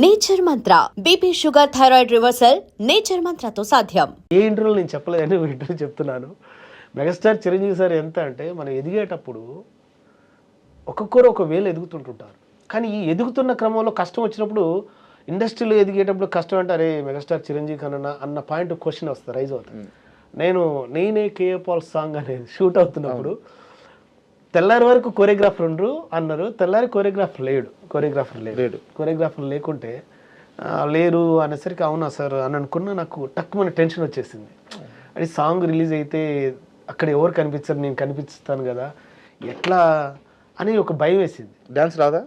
Nature mantra. BP sugar thyroid reversal nature మంత్రతో సాధ్యం. ఏ ఇంటర్వ్యూలో నేను చెప్పలేదని ఇంటర్వ్యూ చెప్తున్నాను. మెగాస్టార్ చిరంజీవి సార్ ఎంత అంటే మనం ఎదిగేటప్పుడు ఒక్కొక్కరు ఒక వేలు ఎదుగుతుంటుంటారు. కానీ ఈ ఎదుగుతున్న క్రమంలో కష్టం వచ్చినప్పుడు ఇండస్ట్రీలో ఎదిగేటప్పుడు కష్టం అంటే అరే మెగాస్టార్ చిరంజీవి కన్నా అన్న పాయింట్ క్వశ్చన్ వస్తుంది రైజ్ అవుతుంది. నేను నేనే కేఏ పాల్ సాంగ్ అనేది షూట్ అవుతున్నప్పుడు తెల్లారి వరకు కొరియోగ్రాఫర్ ఉండరు అన్నారు. తెల్లారి కొరియోగ్రాఫర్ లేడు. కొరియోగ్రాఫర్ లేడు. కొరియోగ్రాఫర్ లేకుంటే లేరు అనేసరికి అవునా సార్ అని అనుకున్నా నాకు టక్కుమని టెన్షన్ వచ్చేసింది. అది సాంగ్ రిలీజ్ అయితే అక్కడ ఎవరు కనిపించరు నేను కనిపిస్తాను కదా. ఎట్లా అని ఒక భయం వేసింది. డాన్స్ రాదా?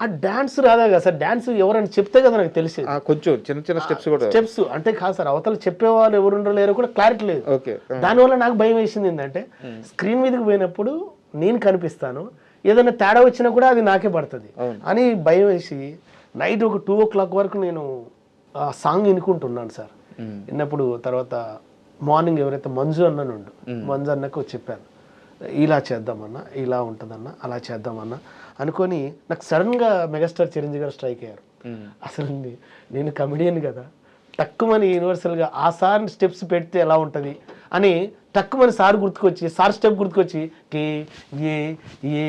ఆ డాన్స్ రాదా కదా సార్. డాన్స్ ఎవరైనా చెప్తే కదా నాకు తెలిసేది. ఆ, కొంచెం చిన్న చిన్న స్టెప్స్ కూడా. స్టెప్స్ అంటే కాదు సార్ అవతల చెప్పేవాళ్ళు ఎవరు ఉండరు లేరో కూడా క్లారిటీ లేదు. ఓకే దానివల్ల నాకు భయం వేసింది ఏంటంటే స్క్రీన్ మీదకి పోయినప్పుడు నేను కనిపిస్తాను. ఏదైనా తేడా వచ్చినా కూడా అది నాకే పడుతుంది. అని భయం వేసి నైట్ ఒక టూ ఓ క్లాక్ వరకు నేను ఆ సాంగ్ వినుకుంటున్నాను సార్. విన్నప్పుడు తర్వాత మార్నింగ్ ఎవరైతే మంజు అన్నను ఉండు మంజు అన్నకు చెప్పాను. ఇలా చేద్దామన్నా ఇలా ఉంటుందన్నా అలా చేద్దామన్నా అనుకొని నాకు సడన్గా మెగాస్టార్ చిరంజీవి గారు స్ట్రైక్ అయ్యారు. అసలు నేను కమెడియన్ కదా. తక్కువని యూనివర్సల్గా ఆ సార్ స్టెప్స్ పెడితే ఎలా ఉంటుంది? అని తక్కువని సార్ గుర్తుకొచ్చి సార్ స్టెప్ గుర్తుకొచ్చి కే ఏ ఏ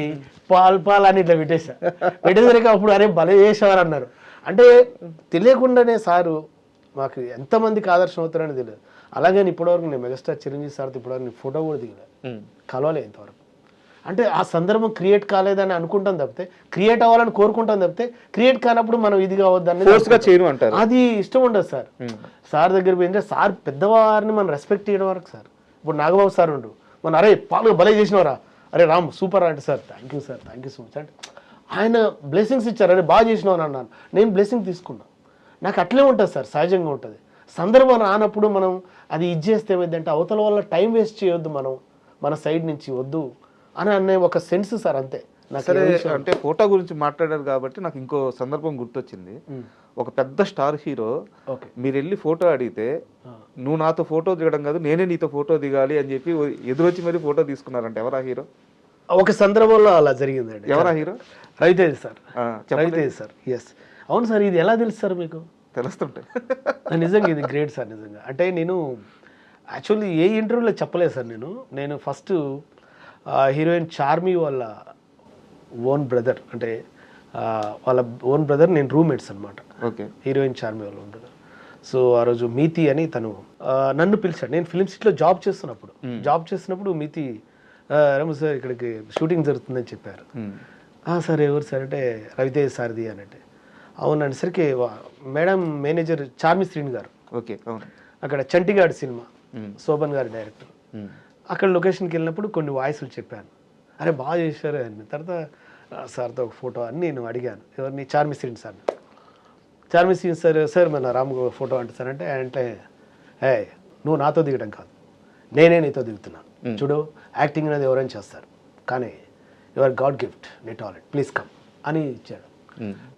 పాల్ పాల్ అని ఇట్లా పెట్టేశా. పెట్టేసరికి అప్పుడు అరే భలే చేసేవారు అన్నారు. అంటే తెలియకుండానే సారు మాకు ఎంతమందికి ఆదర్శం అవుతారని తెలియదు. అలాగే ఇప్పటివరకు నేను మెగాస్టార్ చిరంజీవి సార్తో ఇప్పటివరకు నేను ఫోటో కూడా దిగలేదు కలవలే ఇంతవరకు. అంటే ఆ సందర్భం క్రియేట్ కాలేదని అనుకుంటాం తప్పితే క్రియేట్ అవ్వాలని కోరుకుంటాం తప్పితే క్రియేట్ కానప్పుడు మనం ఇది కావద్దని చేయను అంటారు. అది ఇష్టం ఉండదు సార్. సార్ దగ్గర పోయింటే సార్ పెద్దవారిని మనం రెస్పెక్ట్ చేయడం వరకు సార్. ఇప్పుడు నాగబాబు సార్ ఉండు. మన అరే పాలు భలే చేసినవరా. అరే రామ్ సూపర్ అంటే sir. Thank you sir. Thank you so much అంటే ఆయన బ్లెస్సింగ్స్ ఇచ్చారు. అరే బాగా చేసినావు అని అన్నాను. నేను బ్లెస్సింగ్ తీసుకున్నా. నాకు అట్లే ఉంటుంది సార్. సహజంగా ఉంటుంది. సందర్భం రానప్పుడు మనం అది ఇది చేస్తే ఏమైందంటే అవతల వల్ల టైం వేస్ట్ చేయొద్దు మనం. మన సైడ్ నుంచి వద్దు. అని అనే ఒక సెన్స్ సార్ అంతే. సరే అంటే ఫోటో గురించి మాట్లాడారు కాబట్టి నాకు ఇంకో సందర్భం గుర్తొచ్చింది. ఒక పెద్ద స్టార్ హీరో ఓకే. మీరు వెళ్ళి ఫోటో అడిగితే నువ్వు నాతో ఫోటో దిగడం కాదు నేనే నీతో ఫోటో దిగాలి అని చెప్పి ఎదురొచ్చి మరి ఫోటో తీసుకున్నారంట. ఎవరా హీరో? ఒక సందర్భంలో అలా జరిగిందండి. ఎవరా hero? Ravitej sir. Ravitej sir yes అవును సార్ ఇది ఎలా తెలుసు సార్ మీకు? తెలుస్తుంటాయి నిజంగా ఇది గ్రేట్ సార్ నిజంగా. అంటే నేను యాక్చువల్లీ ఏ ఇంటర్వ్యూలో చెప్పలేదు సార్ నేను. నేను ఫస్ట్ హీరోయిన్ చార్మి వాళ్ళ ఓన్ బ్రదర్ అంటే వాళ్ళ ఓన్ బ్రదర్ నేను రూమ్మేట్స్ అనమాట ఓకే. హీరోయిన్ చార్మి వాళ్ళు ఉండదు సో ఆ రోజు మీతి అని తను నన్ను పిలిచాడు. నేను ఫిలిం సిటీలో జాబ్ చేస్తున్నప్పుడు జాబ్ చేస్తున్నప్పుడు మీతి "ఆ, రమ సార్ ఇక్కడికి షూటింగ్ జరుగుతుందని చెప్పారు. "ఆ, సార్ ఎవరు సార్? అంటే రవితేజ్ సార్ది అని అంటే. అవును అనేసరికి మేడం మేనేజర్ చార్మి శ్రీని గారు. ఓకే అక్కడ చంటిగాడ్ సినిమా శోభన్ గారి డైరెక్టర్. అక్కడ లొకేషన్కి వెళ్ళినప్పుడు కొన్ని వాయిస్లు చెప్పాను. అరే బాగా చేశారు అని. తర్వాత "ఆ, సార్తో ఒక ఫోటో అని నేను అడిగాను. ఎవరిని? Charmi Srini sir Charmi Srini sir sir మన రామ్ ఫోటో అంటే సార్ అంటే అంటే ఏ నువ్వు నాతో దిగడం కాదు. నేనే నీతో దిగుతున్నాను చూడు యాక్టింగ్ అనేది ఎవరైనా చేస్తారు. కానీ యువర్ గాడ్ గిఫ్ట్ నీ టాలెంట్. Please come. అని ఇచ్చాడు.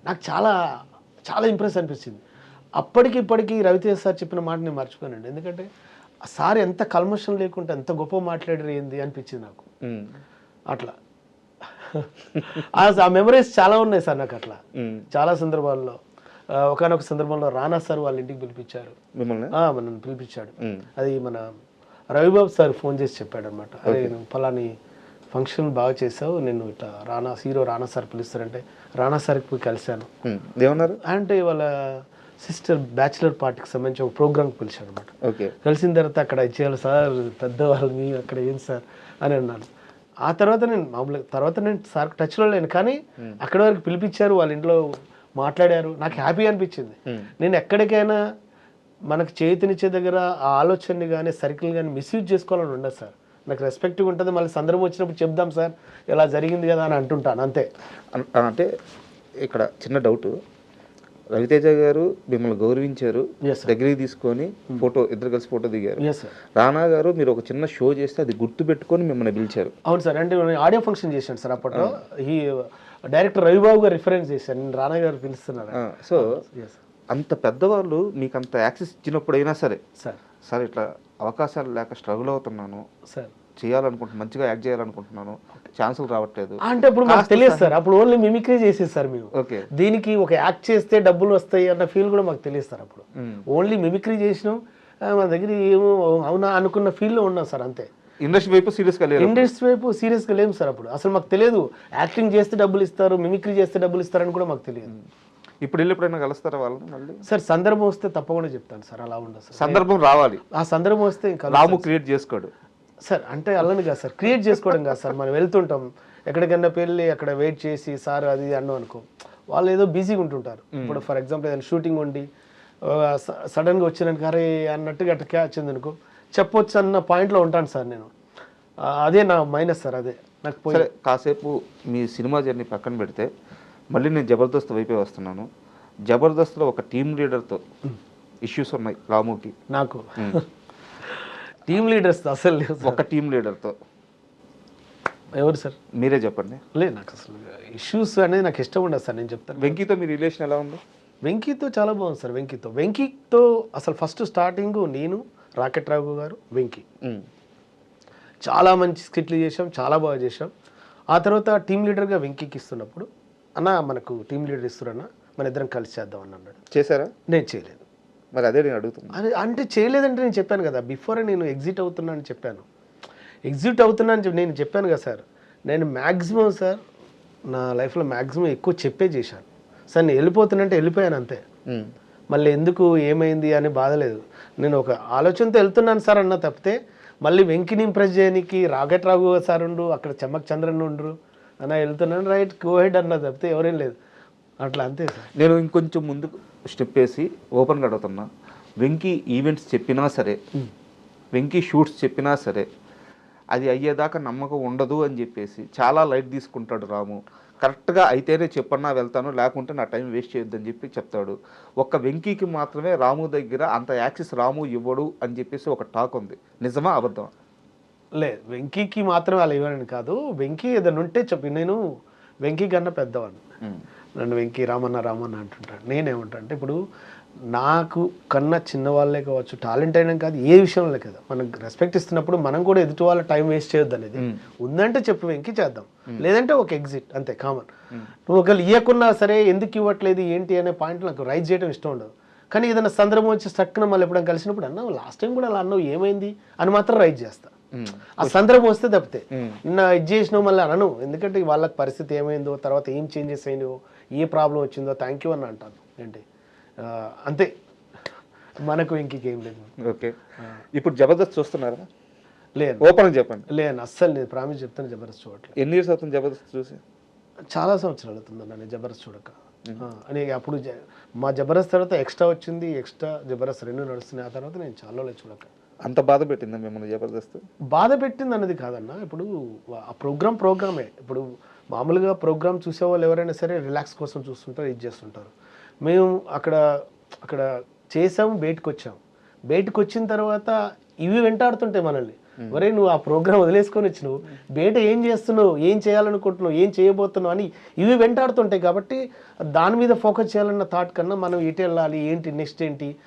నాకు చాలా చాలా ఇంప్రెస్ అనిపించింది. అప్పటికి ఇప్పటికి రవితేజ్ సార్ చెప్పిన మాట నేను మర్చిపోయానండి. ఎందుకంటే సార్ ఎంత కల్మషం లేకుండా ఎంత గొప్ప మాట్లాడారు ఏంది అనిపించింది నాకు. అట్లా. ఆ- మెమరీస్ చాలా ఉన్నాయి సార్ నాకు అట్లా. చాలా సందర్భాల్లో. ఒకనొక సందర్భంలో రానా సార్ వాళ్ళ ఇంటికి పిలిపించారు. మనల్ని పిలిపించాడు. అది మన రవిబాబు సార్ ఫోన్ చేసి చెప్పాడు అనమాట నువ్వు ఫలాని ఫంక్షన్ బాగా చేసావు నేను ఇట్లా రానా హీరో రానా సార్ పిలుస్తారంటే రానా సార్కి పోయి కలిశాను. ఏమన్నారు? అంటే వాళ్ళ సిస్టర్ బ్యాచిలర్ పార్టీకి సంబంధించి ఒక ప్రోగ్రామ్కి పిలిచాడు అనమాట ఓకే. కలిసిన తర్వాత అక్కడ ఇచ్చేయాలి సార్ పెద్దవాళ్ళు మీ అక్కడ ఏం సార్ అని అన్నాను ఆ తర్వాత నేను మామూలుగా తర్వాత నేను సార్ టచ్లో లేను కానీ అక్కడి వరకు పిలిపించారు వాళ్ళ ఇంట్లో మాట్లాడారు. నాకు హ్యాపీ అనిపించింది. నేను ఎక్కడికైనా మనకు చేతినిచ్చే దగ్గర ఆ ఆలోచనని కానీ సర్కిల్ కానీ మిస్యూజ్ చేసుకోవాలని ఉండదు సార్. నాకు రెస్పెక్ట్గా ఉంటుంది మళ్ళీ సందర్భం వచ్చినప్పుడు చెప్దాం సార్ ఇలా జరిగింది కదా అని అంటుంటాను అంతే. అంటే ఇక్కడ చిన్న డౌట్ రవితేజ గారు మిమ్మల్ని గౌరవించారు. దగ్గరికి తీసుకొని ఫోటో ఇద్దరు కలిసి ఫోటో దిగారు. రానా గారు మీరు ఒక చిన్న షో చేస్తే అది గుర్తు పెట్టుకొని మిమ్మల్ని పిలిచారు. అవును సార్ అంటే ఆడియో ఫంక్షన్ చేశాను సార్ అప్పట్లో. ఈ డైరెక్టర్ రవిబాబు గారు రిఫరెన్స్ చేశాను నేను రానా గారు పిలుస్తున్నారు ఆ, సో అంత పెద్దవాళ్ళు మీకు అంత యాక్సెస్ ఇచ్చినప్పుడైనా సరే సార్ సార్ ఇట్లా అవకాశాలు లేక స్ట్రగుల్ అవుతున్నాను. సార్ చేయాలనుకుంటున్నాను మంచిగా యాక్ట్ చేయాలనుకుంటున్నాను. ఛాన్సులు రావట్లేదు. అంటే ఇప్పుడు మాకు తెలియదు సార్. అప్పుడు ఓన్లీ మిమిక్రీ చేసేది సార్ మేము. ఓకే. దీనికి ఒక యాక్ట్ చేస్తే డబ్బులు వస్తాయి అన్న ఫీల్ కూడా మాకు తెలియదు సార్ అప్పుడు. ఓన్లీ మిమిక్రీ చేసినాం. మన దగ్గర ఏమో అవునా అనుకున్న ఫీల్లో ఉన్నాం సార్ అంతే. ఇండస్ట్రీ వైపు సీరియస్గా లేరు ఇండస్ట్రీ వైపు సీరియస్గా లేము సార్ అప్పుడు. అసలు మాకు తెలియదు. యాక్టింగ్ చేస్తే డబ్బులు ఇస్తారు మిమిక్రీ చేస్తే డబ్బులు ఇస్తారని కూడా మాకు తెలియదు. ఇప్పుడు వెళ్ళి ఎప్పుడైనా కలుస్తారా వాళ్ళని మళ్ళీ? సార్ సందర్భం వస్తే తప్పకుండా చెప్తాను సార్. అలా ఉండదు సార్. సందర్భం రావాలి. ఆ సందర్భం వస్తే ఇంకా రాము క్రియేట్ చేసుకోడు. సార్ అంటే అల్లని కాదు సార్ క్రియేట్ చేసుకోవడం కాదు సార్. మనం వెళ్తుంటాం ఎక్కడికన్నా పెళ్ళి అక్కడ వెయిట్ చేసి సార్ అది అన్నాం అనుకో వాళ్ళు ఏదో బిజీగా ఉంటుంటారు. ఇప్పుడు ఫర్ ఎగ్జాంపుల్ ఏదైనా షూటింగ్ ఉండి సడన్గా వచ్చినాను అరే అన్నట్టుగా అట్లా క్యాచ్ అనుకో చెప్పొచ్చు అన్న పాయింట్లో ఉంటాను సార్ నేను. అదే నా మైనస్ సార్ అదే. నాకు పోయి సరే కాసేపు మీ సినిమా జర్నీ పక్కన పెడితే మళ్ళీ నేను జబర్దస్త్ వైపే వస్తున్నాను. జబర్దస్త్లో ఒక టీమ్ లీడర్తో ఇష్యూస్ ఉన్నాయి రాముకి. నాకు. టీమ్ లీడర్స్ అసలు లేవు. ఒక టీమ్ లీడర్తో ఎవరు సార్? మీరే చెప్పండి. లేదు నాకు అసలు ఇష్యూస్ అనేది నాకు ఇష్టం ఉండదు సార్ నేను చెప్తాను. వెంకీతో మీ రిలేషన్ ఎలా ఉంది? వెంకీతో చాలా బాగుంది సార్ వెంకీతో. వెంకీతో అసలు ఫస్ట్ స్టార్టింగ్ నేను రాకెట్ రాఘు గారు వెంకీ. చాలా మంచి స్కిట్లు చేసాం చాలా బాగా చేసాం ఆ తర్వాత టీం లీడర్గా వెంకీకి ఇస్తున్నప్పుడు అన్న మనకు టీం లీడర్ ఇస్తురన్న మన ఇద్దరం కలిసి చేద్దాం అని అన్నాడు. చేశారా? నేను చేయలేదు. మరి అదే నేను అడుగుతున్నా. అది అంటే చేయలేదంటే నేను చెప్పాను కదా బిఫోరే నేను ఎగ్జిట్ అవుతున్నా అని చెప్పాను. ఎగ్జిట్ అవుతున్నా అని నేను చెప్పాను కదా సార్ నేను మ్యాక్సిమం సార్ నా లైఫ్లో మ్యాక్సిమం ఎక్కువ చెప్పే చేశాను. సార్ నేను వెళ్ళిపోతున్నంటే వెళ్ళిపోయాను అంతే. మళ్ళీ ఎందుకు ఏమైంది అని బాధలేదు నేను ఒక ఆలోచనతో వెళ్తున్నాను సార్ అన్న తప్పితే మళ్ళీ వెంకిని ఇంప్రెస్ చేయడానికి రాకెట్ రాఘు సార్ ఉండు అక్కడ చెమ్మక్ చంద్రన్ ఉండ్రు అన్న వెళ్తున్నాను రైట్ గో హెడ్ అన్న తప్పితే ఎవరేం లేదు. అట్లా అంతే సార్. నేను ఇంకొంచెం ముందుకు స్టెప్ వేసి ఓపెన్గా అడుగుతున్నా. వెంకీ ఈవెంట్స్ చెప్పినా సరే వెంకీ షూట్స్ చెప్పినా సరే అది అయ్యేదాకా నమ్మకం ఉండదు అని చెప్పేసి చాలా లైట్ తీసుకుంటాడు రాము. కరెక్ట్గా అయితేనే చెప్పన్నా వెళ్తాను లేకుంటే నా టైం వేస్ట్ చేయొద్దని చెప్పి చెప్తాడు. ఒక్క వెంకీకి మాత్రమే రాము దగ్గర అంత యాక్సెస్ రాము ఇవ్వడు అని చెప్పేసి ఒక టాక్ ఉంది. నిజమా అబద్ధమా? లేదు వెంకీకి మాత్రమే అలా ఇవ్వనని కాదు. వెంకీ ఏదైనా ఉంటే చెప్పి. నేను వెంకీ కన్నా పెద్దవాడిని. నన్ను వెంకీ రామన్న రామన్న అంటుంటాడు నేనేమంటా అంటే ఇప్పుడు నాకు కన్నా చిన్నవాళ్ళే కావచ్చు టాలెంట్ అయినా కాదు ఏ విషయంలో కదా మనం రెస్పెక్ట్ ఇస్తున్నప్పుడు మనం కూడా ఎదుటి వాళ్ళ టైం వేస్ట్ చేయొద్దు అనేది. ఉందంటే చెప్పు వెంకీ చేద్దాం. లేదంటే ఒక ఎగ్జిట్ అంతే కామన్. నువ్వు ఒకవేళ ఇవ్వకున్నా సరే ఎందుకు ఇవ్వట్లేదు ఏంటి అనే పాయింట్ నాకు రైజ్ చేయడం ఇష్టం ఉండదు. కానీ ఏదైనా సందర్భం వచ్చి స్టక్కున మళ్ళీ ఎప్పుడైనా కలిసినప్పుడు అన్నావు లాస్ట్ టైం కూడా అలా అన్నావు ఏమైంది అని మాత్రం రైజ్ చేస్తా. ఆ సందర్భం వస్తే తప్పితే. నిన్న ఇది చేసినావు మళ్ళీ అనను. ఎందుకంటే వాళ్ళకి పరిస్థితి ఏమైందో తర్వాత ఏం చేంజెస్ అయినాయో ఏ ప్రాబ్లం వచ్చిందో థ్యాంక్ యూ అని అంటాను. ఏంటి? అంతే. మనకు ఇంక లేదు. ఓకే. ఇప్పుడు జబర్దస్త్ చూస్తున్నారా? లేను ఓపెన్ చెప్పండి. లేను అస్సలు నేను ప్రామిస్ చెప్తాను జబర్దస్త్ చూడట్లేదు. ఎన్ని ఇయర్స్ అవుతుంది జబర్దస్త్ చూసి? చాలా సంవత్సరాలు అవుతుంది నేను జబర్దస్త్ చూడక. అని అప్పుడు మా జబర్దస్త్ తర్వాత ఎక్స్ట్రా వచ్చింది ఎక్స్ట్రా జబర్దస్త్ రెండు నడుస్తున్నాయి. ఆ తర్వాత నేను చాలా చూడక. అంత బాధ పెట్టిందా మిమ్మల్ని జబర్దస్త్? బాధ పెట్టింది అన్నది కాదన్న. ఇప్పుడు ఆ ప్రోగ్రామ్ ప్రోగ్రామే ఇప్పుడు మామూలుగా ప్రోగ్రామ్ చూసే వాళ్ళు ఎవరైనా సరే రిలాక్స్ కోసం చూస్తుంటారు ఇది చేస్తుంటారు. మేము అక్కడ అక్కడ చేసాము బయటకు వచ్చాము బయటకు వచ్చిన తర్వాత ఇవి వెంటాడుతుంటాయి మనల్ని. ఒరే నువ్వు ఆ ప్రోగ్రామ్ వదిలేసుకొని వచ్చినావు. బయట ఏం చేస్తున్నావు ఏం చేయాలనుకుంటున్నావు ఏం చేయబోతున్నావు అని ఇవి వెంటాడుతుంటాయి కాబట్టి దాని మీద ఫోకస్ చేయాలన్న థాట్ కన్నా మనం ఎటు వెళ్ళాలి ఏంటి నెక్స్ట్ ఏంటి?